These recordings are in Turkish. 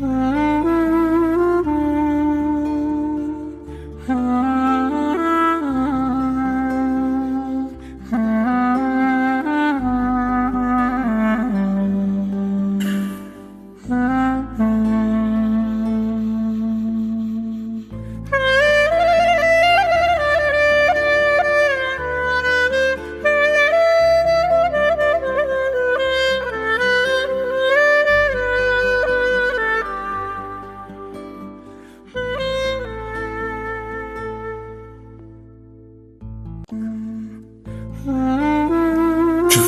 Mm-hmm.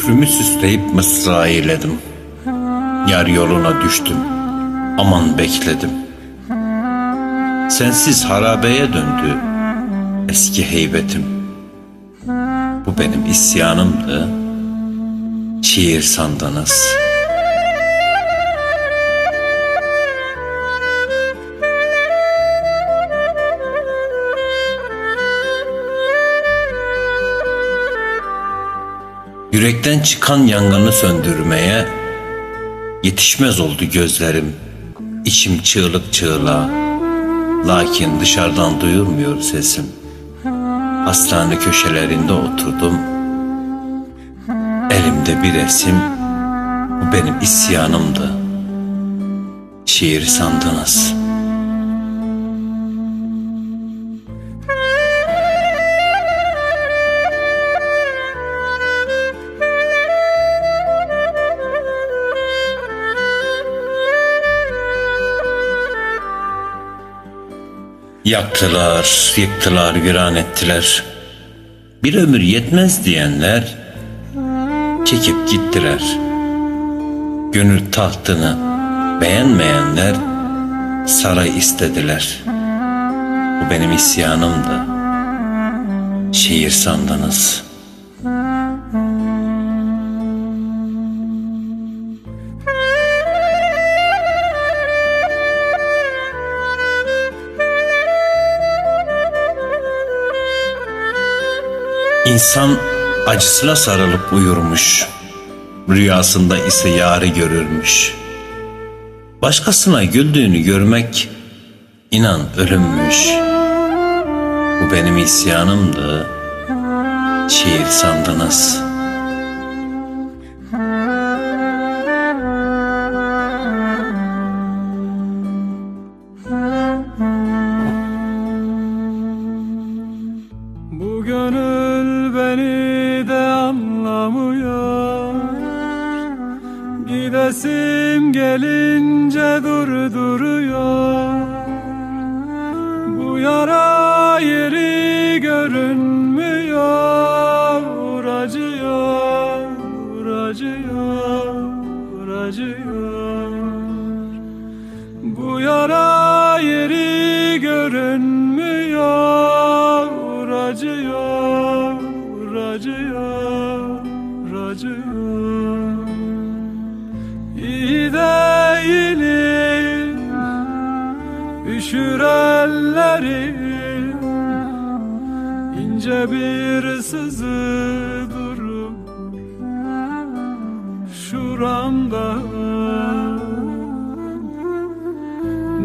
Küfrümü süsleyip mısra eyledim. Yar yoluna düştüm. Aman bekledim. Sensiz harabeye döndü eski heybetim. Bu benim isyanımdı. Şiir sandınız. Yürekten çıkan yangını söndürmeye yetişmez oldu gözlerim. İçim çığlık çığlığa. Lakin dışarıdan duyulmuyor sesim. Hastane köşelerinde oturdum. Elimde bir resim. Bu benim isyanımdı. Şiir sandınız. Yaktılar, yıktılar, viran ettiler. Bir ömür yetmez diyenler çekip gittiler. Gönül tahtını beğenmeyenler saray istediler. Bu benim isyanımdı. Şiir sandınız. İnsan acısına sarılıp uyurmuş. Rüyasında ise yarı görürmüş. Başkasına güldüğünü görmek inan ölümmüş. Bu benim isyanımdı. Şiir sandınız. Anlamıyor. Gidesim gelince durduruyor Bu yara yeri görünmüyor. Acıyor, acıyor, acıyor Bu yara Üşür ellerim ince bir sızı durup Şuramda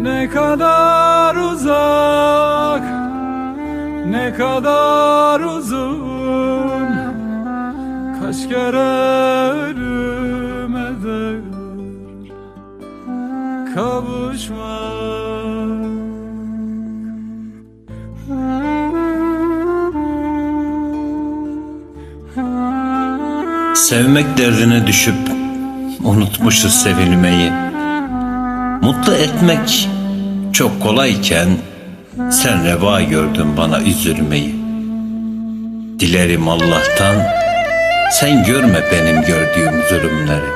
Ne kadar uzak Ne kadar uzun. Kaç kere ölüme de kavuşmak Sevmek derdine düşüp unutmuşuz sevilmeyi. Mutlu etmek çok kolayken sen reva gördün bana üzülmeyi. Dilerim Allah'tan sen görme benim gördüğüm zulümleri.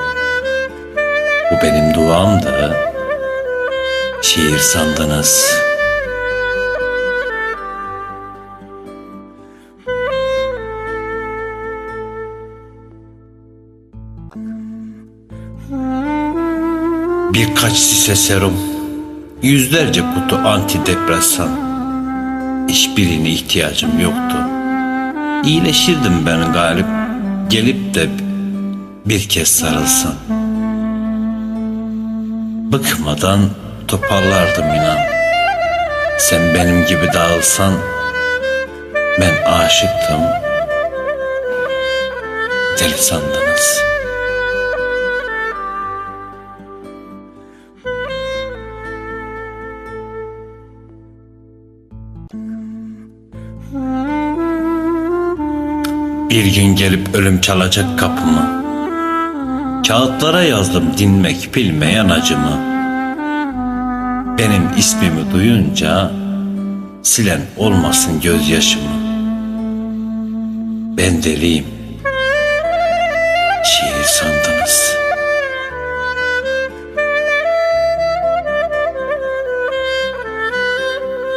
Bu benim duamdı. Şiir sandınız. Birkaç şişe serum, yüzlerce kutu antidepresan. Hiçbirine ihtiyacım yoktu. İyileşirdim ben galip, gelip de bir kez sarılsan. Bıkmadan toparlardım inan. Sen benim gibi dağılsan ben aşıktım. Deli sandınız. Bir gün gelip ölüm çalacak kapımı. Kağıtlara yazdım dinmek bilmeyen acımı. Benim ismimi duyunca silen olmasın gözyaşımı. Ben deliyim. Şiir sandınız.